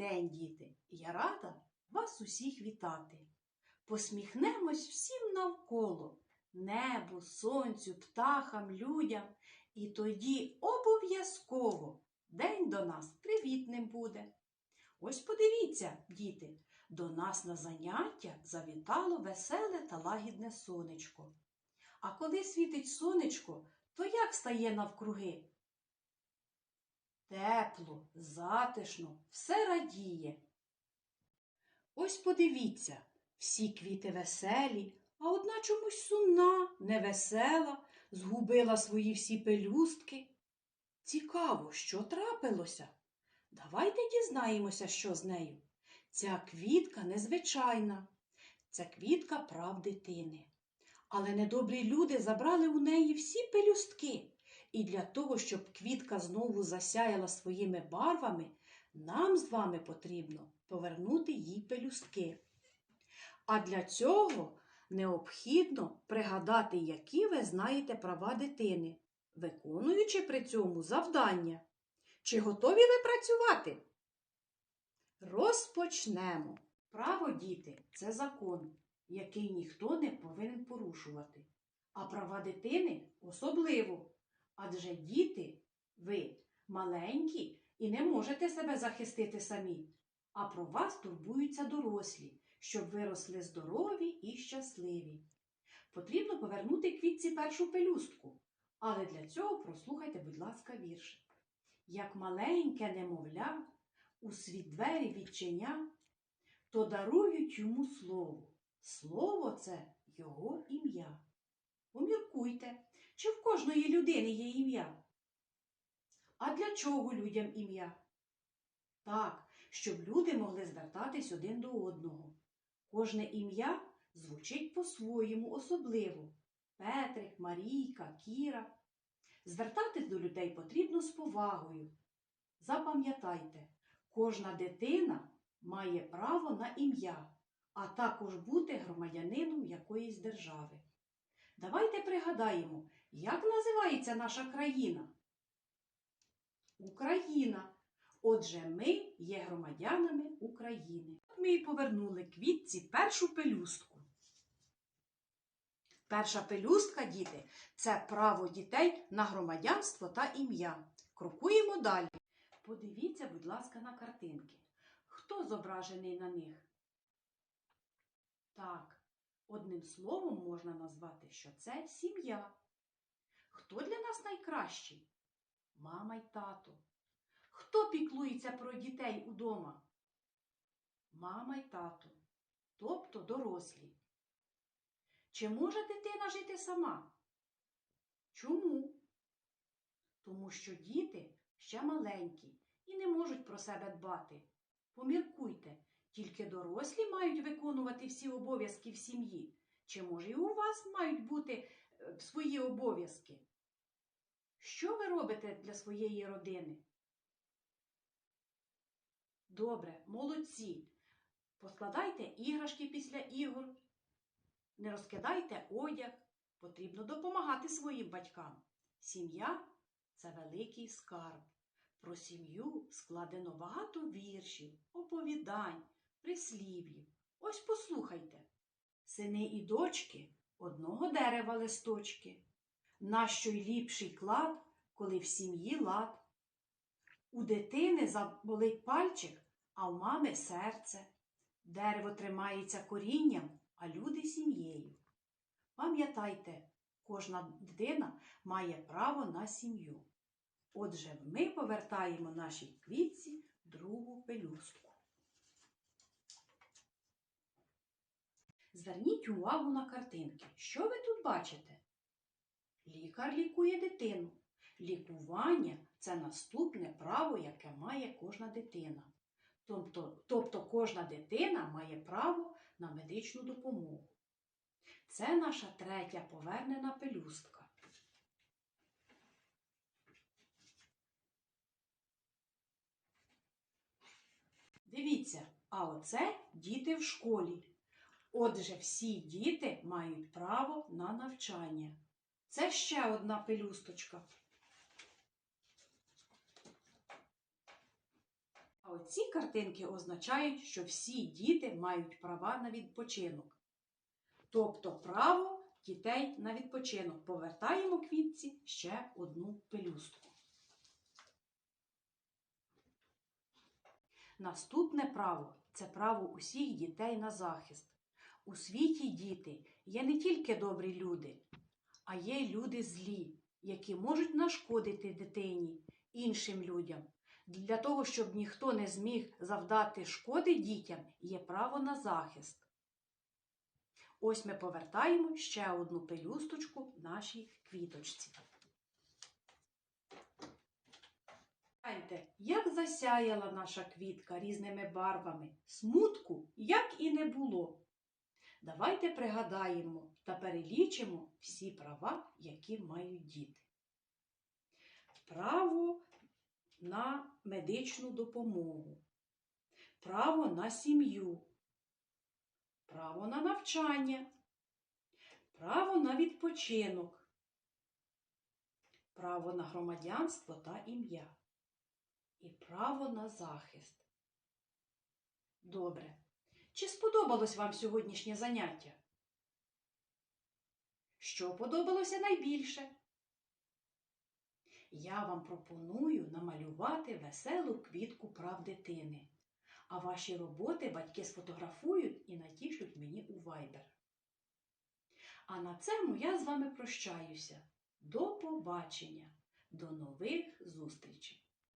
день, діти! Я рада вас усіх вітати. Посміхнемось всім навколо небу, сонцю, птахам, людям, і тоді обов'язково день до нас привітним буде. Ось подивіться, діти, до нас на заняття завітало веселе та лагідне сонечко. А коли світить сонечко, то як стає навкруги? Тепло, затишно, все радіє. Ось подивіться, всі квіти веселі, а одна чомусь сумна, невесела, згубила свої всі пелюстки. Цікаво, що трапилося? Давайте дізнаємося, що з нею. Ця квітка незвичайна, це квітка прав дитини. Але недобрі люди забрали у неї всі пелюстки. І для того, щоб квітка знову засяяла своїми барвами, нам з вами потрібно повернути їй пелюстки. А для цього необхідно пригадати, які ви знаєте права дитини, виконуючи при цьому завдання. Чи готові ви працювати? Розпочнемо. Право діти це закон, який ніхто не повинен порушувати. А права дитини особливо. Адже діти, ви маленькі і не можете себе захистити самі, а про вас турбуються дорослі, щоб виросли здорові і щасливі. Потрібно повернути квітці першу пелюстку, але для цього прослухайте, будь ласка, віршик. Як маленьке немовля у світ двері відчиня, то дарують йому слово. Слово це його ім'я. Поміркуйте, чи в кожної людини є ім'я? А для чого людям ім'я? Так, щоб люди могли звертатись один до одного. Кожне ім'я звучить по-своєму особливо. Петрик, Марійка, Кіра. Звертатись до людей потрібно з повагою. Запам'ятайте, кожна дитина має право на ім'я, а також бути громадянином якоїсь держави. Давайте пригадаємо, як називається наша країна? Україна. Отже, ми є громадянами України. Ми і повернули квітці першу пелюстку. Перша пелюстка, діти, це право дітей на громадянство та ім'я. Крокуємо далі. Подивіться, будь ласка, на картинки. Хто зображений на них? Так, одним словом можна назвати, що це сім'я. Хто для нас найкращий? Мама й тато. Хто піклується про дітей удома? Мама й тато, тобто дорослі. Чи може дитина жити сама? Чому? Тому що діти ще маленькі і не можуть про себе дбати. Поміркуйте, тільки дорослі мають виконувати всі обов'язки в сім'ї. Чи може і у вас мають бути свої обов'язки? Що ви робите для своєї родини? Добре, молодці. Поскладайте іграшки після ігор. Не розкидайте одяг. Потрібно допомагати своїм батькам. Сім'я це великий скарб. Про сім'ю складено багато віршів, оповідань, прислів'їв. Ось послухайте. Сини і дочки одного дерева листочки. Нащо й ліпший клад, коли в сім'ї лад. У дитини заболить пальчик, а в мами серце. Дерево тримається корінням, а люди сім'єю. Пам'ятайте, кожна дитина має право на сім'ю. Отже, ми повертаємо нашій квітці другу пелюстку. Зверніть увагу на картинки. Що ви тут бачите? Лікар лікує дитину. Лікування це наступне право, яке має кожна дитина. Тобто, тобто кожна дитина має право на медичну допомогу. Це наша третя повернена пелюстка. Дивіться, а оце діти в школі. Отже, всі діти мають право на навчання. Це ще одна пелюсточка. А оці картинки означають, що всі діти мають права на відпочинок. Тобто право дітей на відпочинок. Повертаємо квітці ще одну пелюстку. Наступне право це право усіх дітей на захист. У світі діти є не тільки добрі люди, а є люди злі, які можуть нашкодити дитині, іншим людям. Для того, щоб ніхто не зміг завдати шкоди дітям, є право на захист. Ось ми повертаємо ще одну пелюсточку нашій квіточці. Гляньте, як засяяла наша квітка різними барвами, смутку як і не було. Давайте пригадаємо та перелічимо всі права, які мають діти. Право на медичну допомогу, право на сім'ю, право на навчання, право на відпочинок, право на громадянство та ім'я і право на захист. Добре. Сподобалось вам сьогоднішнє заняття? Що подобалося найбільше? Я вам пропоную намалювати веселу квітку прав дитини, а ваші роботи батьки сфотографують і натішлють мені у Viber. А на цьому я з вами прощаюся. До побачення, до нових зустрічей!